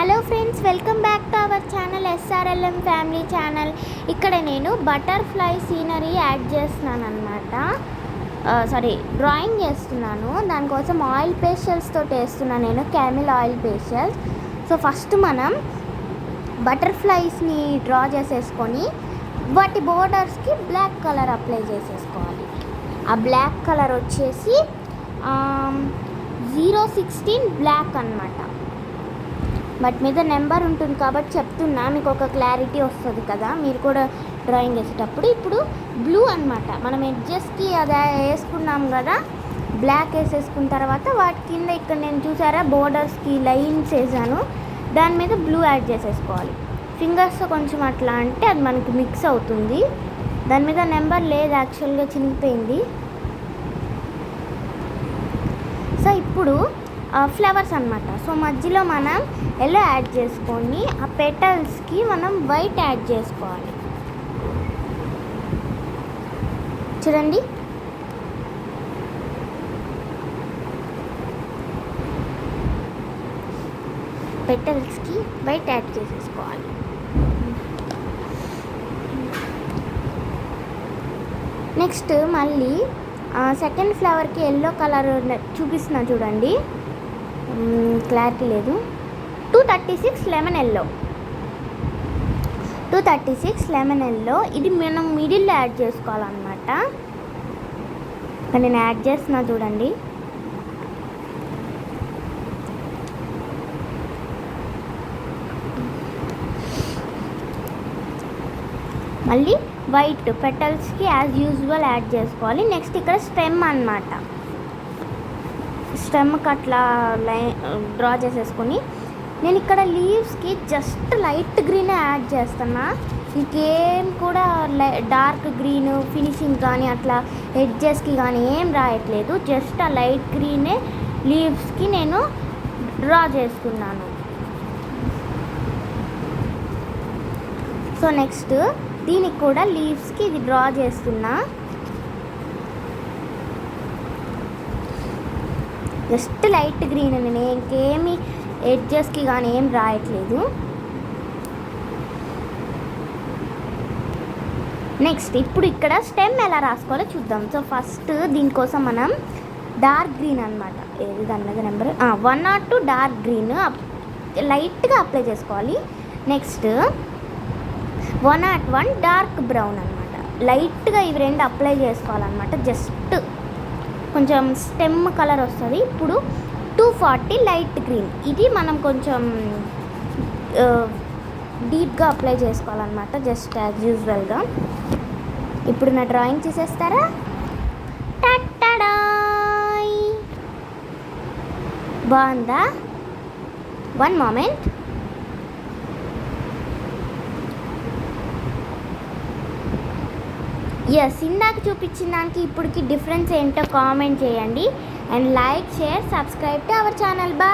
Hello friends welcome back to our channel SRLM family channel. ఇక్కడ నేను butterfly scenery add చేస్తున్నాను అనమాట sorry drawing చేస్తున్నాను. దానికోసం ఆయిల్ పేషియల్స్ తోటి వేస్తున్నాను నేను Camel oil pastels so first మనం బటర్ఫ్లైస్ని డ్రా చేసేసుకొని వాటి బోర్డర్స్కి బ్లాక్ కలర్ అప్లై చేసేసుకోవాలి. ఆ బ్లాక్ కలర్ వచ్చేసి జీరో సిక్స్టీన్ బ్లాక్ అనమాట బట్ మీద నెంబర్ ఉంటుంది కాబట్టి చెప్తున్నా మీకు ఒక క్లారిటీ వస్తుంది కదా. మీరు కూడా డ్రాయింగ్ వేసేటప్పుడు ఇప్పుడు బ్లూ అనమాట మనం ఎడ్జెస్కి అది వేసుకున్నాం కదా బ్లాక్ వేసేసుకున్న తర్వాత వాటి కింద ఇక్కడ నేను చూసారా బోర్డర్స్కి లైన్స్ వేసాను. దాని మీద బ్లూ యాడ్ చేసేసుకోవాలి. ఫింగర్స్తో కొంచెం అట్లా అంటే అది మనకి మిక్స్ అవుతుంది. దాని మీద నెంబర్ లేదు యాక్చువల్గా చినిగిపోయింది. సో ఇప్పుడు ఫ్లవర్స్ అనమాట సో మధ్యలో మనం ఎల్లో యాడ్ చేసుకొని ఆ పెటల్స్కి మనం వైట్ యాడ్ చేసుకోవాలి. చూడండి. పెటల్స్కి వైట్ యాడ్ చేసేసుకోవాలి. నెక్స్ట్ మళ్ళీ సెకండ్ ఫ్లవర్కి ఎల్లో కలర్ చూపిస్తున్నా చూడండి. క్లారిటీ లేదు. Two thirty six lemon yellow two thirty six lemon yellow ఇది మనం మిడిల్లో యాడ్ చేసుకోవాలన్నమాట. నేను యాడ్ చేస్తున్నా చూడండి. మళ్ళీ వైట్ పెటల్స్కి యాజ్ యూజువల్ యాడ్ చేసుకోవాలి. నెక్స్ట్ ఇక్కడ స్టెమ్ అన్నమాట. స్టెమ్కి అట్లా లై డ్రా చేసేసుకొని నేను ఇక్కడ లీవ్స్కి జస్ట్ లైట్ గ్రీనే యాడ్ చేస్తున్నా. ఇంకేం కూడా లై డార్క్ గ్రీన్ ఫినిషింగ్ కానీ అట్లా ఎడ్జెస్కి కానీ ఏం రాయట్లేదు. జస్ట్ ఆ లైట్ గ్రీనే లీవ్స్కి నేను డ్రా చేసుకున్నాను. సో నెక్స్ట్ దీనికి కూడా లీవ్స్కి ఇది డ్రా చేస్తున్నా. జస్ట్ లైట్ గ్రీన్ నేను ఇంకేమి ఎడ్జెస్కి కానీ ఏం రాయట్లేదు. నెక్స్ట్ ఇప్పుడు ఇక్కడ స్టెమ్ ఎలా రాసుకోవాలో చూద్దాం. సో ఫస్ట్ దీనికోసం మనం డార్క్ గ్రీన్ అనమాట ఏది దాని మీద number? One naught two dark green లైట్గా అప్లై చేసుకోవాలి. Next one naught one dark brown అనమాట లైట్గా ఇవి రెండు అప్లై చేసుకోవాలన్నమాట. జస్ట్ కొంచెం స్టెమ్ కలర్ వస్తుంది. ఇప్పుడు టూ ఫార్టీ లైట్ గ్రీన్ ఇది మనం కొంచెం డీప్గా అప్లై చేసుకోవాలన్నమాట జస్ట్ యాజ్ యూజువల్గా ఇప్పుడు నా డ్రాయింగ్ చేసేస్తారా? బాగుందా? వన్ మూమెంట్ ఎస్ ఇందాక చూపించిన దానికి ఇప్పటికి డిఫరెన్స్ ఏంటో కామెంట్ చేయండి. And like share subscribe to our channel బా